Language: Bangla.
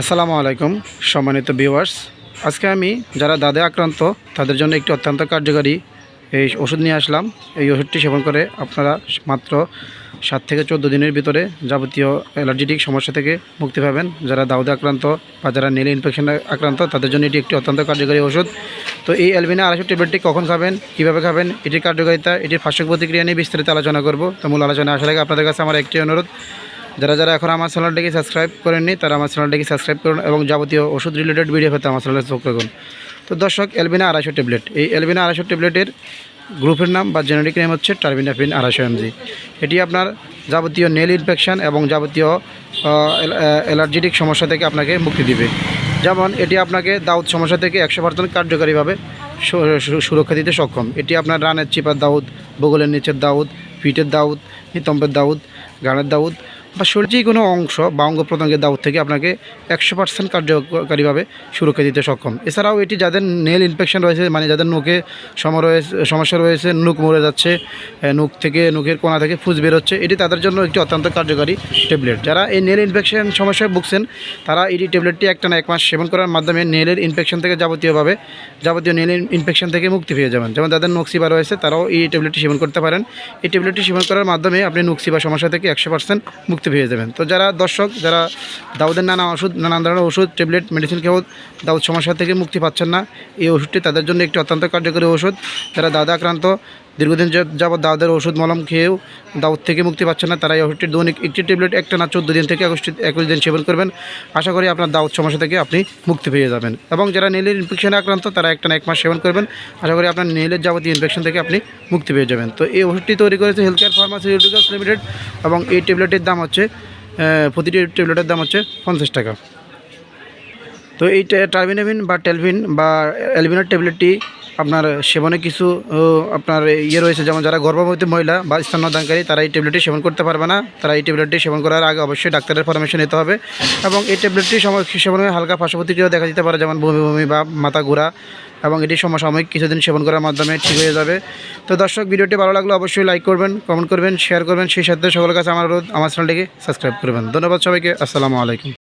আসসালামু আলাইকুম, সম্মানিত ভিউয়ার্স আজকে আমি, যারা দাদে আক্রান্ত, তাদের জন্য একটি অত্যন্ত কার্যকারী এই ওষুধ নিয়ে আসলাম। এই ওষুধটি সেবন করে আপনারা মাত্র সাত থেকে চোদ্দ দিনের ভিতরে যাবতীয় অ্যালার্জেটিক সমস্যা থেকে মুক্তি পাবেন। যারা দাউদে আক্রান্ত বা যারা নীল ইনফেকশন আক্রান্ত, তাদের জন্য এটি একটি অত্যন্ত কার্যকারী ওষুধ। তো এই অ্যালবিনা আড়াইশো ট্যাবলেটটি কখন খাবেন, কীভাবে খাবেন, এটির কার্যকারিতা, এটির ফার্স্ট প্রতিক্রিয়া নিয়ে বিস্তারিত আলোচনা করব। তো মূল আলোচনা আসার আগে আপনাদের কাছে আমার একটি অনুরোধ। যারা যারা এখন আমার চ্যানেলটিকে সাবস্ক্রাইব করেননি, তারা আমার চ্যানেলটিকে সাবস্ক্রাইব করুন এবং যাবতীয় ওষুধ রিলেটেড ভিডিও পেতে আমার চ্যানেলে চোখ রাখুন তো দর্শক এলবিনা আড়াইশো ট্যাবলেট এই এলবিনা আড়াইশো ট্যাবলেটের গ্রুপের নাম বা জেনেরিক নেম হচ্ছে টার্বিনাফিন আড়াইশো এমজি এটি আপনার যাবতীয় নেল ইনফেকশান এবং যাবতীয় অ্যালার্জেটিক সমস্যা থেকে আপনাকে মুক্তি দিবে। যেমন, এটি আপনাকে দাউদ সমস্যা থেকে একশো পার্সেন্ট কার্যকারীভাবে সুরক্ষা দিতে সক্ষম। এটি আপনার রানের চিপার দাউদ বগলের নিচের দাউদ, পিঠের দাউদ, নিতম্বের দাউদ, গানের দাউদ বা শরীর যে কোনো অংশ বা অঙ্গ প্রত্যঙ্গের দাউদ থেকে আপনাকে একশো পার্সেন্ট কার্যকারীভাবে সুরক্ষা দিতে সক্ষম। এছাড়াও এটি যাদের নেল ইনফেকশন রয়েছে মানে যাদের নুকে সমস্যা রয়েছে নুক মরে যাচ্ছে নুক থেকে নুকের কোনা থেকে ফুস বেরোচ্ছে, এটি তাদের জন্য একটি অত্যন্ত কার্যকারী ট্যাবলেট। যারা এই নেল ইনফেকশন সমস্যায় ভুগছেন, তারা এই ট্যাবলেটটি একটা না এক মাস সেবন করার মাধ্যমে নেলের ইনফেকশন থেকে যাবতীয়ভাবে, যাবতীয় নেল ইনফেকশন থেকে মুক্তি পেয়ে যাবেন। যেমন যাদের নকসিবা রয়েছে, তারাও এই ট্যাবলেটটি সেবন করতে পারেন। এই ট্যাবলেটটি সেবন করার মাধ্যমে আপনি নকসিবা সমস্যা থেকে একশো পার্সেন্ট মুক্তি পেয়ে যাবেন। তো যারা দর্শক, যারা দাউদের নানা ওষুধ নানান ধরনের ওষুধ, ট্যাবলেট, মেডিসিন খেয়েও দাউদ সমস্যা থেকে মুক্তি পাচ্ছেন না, এই ওষুধটি তাদের জন্য একটি অত্যন্ত কার্যকরী ওষুধ। যারা দাদা আক্রান্ত দীর্ঘদিন যাবৎ দাউদের ওষুধ মলম খেয়েও দাউদ থেকে মুক্তি পাচ্ছেন না তারা এই ওষুধটি দৈনিক একটি ট্যাবলেট, একটা না চোদ্দ দিন থেকে একুশ একুশ দিন সেবন করবেন। আশা করি আপনার দাউদ সমস্যা থেকে আপনি মুক্তি পেয়ে যাবেন। এবং যারা নীলের ইনফেকশনে আক্রান্ত, তারা একটা না এক মাস সেবন করবেন। আশা করি আপনার নীলের যাবতীয় ইনফেকশন থেকে আপনি মুক্তি পেয়ে যাবেন। তো এই ওষুধটি তৈরি করেছে হেলথ কেয়ার ফার্মাসিউটিক্যালস লিমিটেড এবং এই ট্যাবলেটের দাম হচ্ছে প্রতিটি ট্যাবলেটের দাম হচ্ছে পঞ্চাশ টাকা। তো এই টার্বিনাভিন বা টেলভিন বা অ্যালবিনার ট্যাবলেটটি আপনার সেবনে কিছু আপনার ইয়ে রয়েছে, যেমন যারা গর্ভবতী মহিলা বা স্তন্যদানকারী, তারা এই ট্যাবলেটটি সেবন করতে পারবে না। তারা এই ট্যাবলেটটি সেবন করার আগে অবশ্যই ডাক্তারের পরামর্শ নিতে হবে এবং এই ট্যাবলেটটি সেবনে হালকা পার্শ্বপ্রতিক্রিয়া দেখা দিতে পারে, যেমন বমি বমি বা মাথা ঘোরা এবং এটি সমসাময়িক কিছুদিন সেবন করার মাধ্যমে ঠিক হয়ে যাবে। তো দর্শক, ভিডিওটি ভালো লাগলে অবশ্যই লাইক করবেন, কমেন্ট করবেন, শেয়ার করবেন। সেই সাথে সকলের কাছে আমার অনুরোধ, আমার চ্যানেলটিকে সাবস্ক্রাইব করবেন। ধন্যবাদ সবাইকে, আসসালামু আলাইকুম।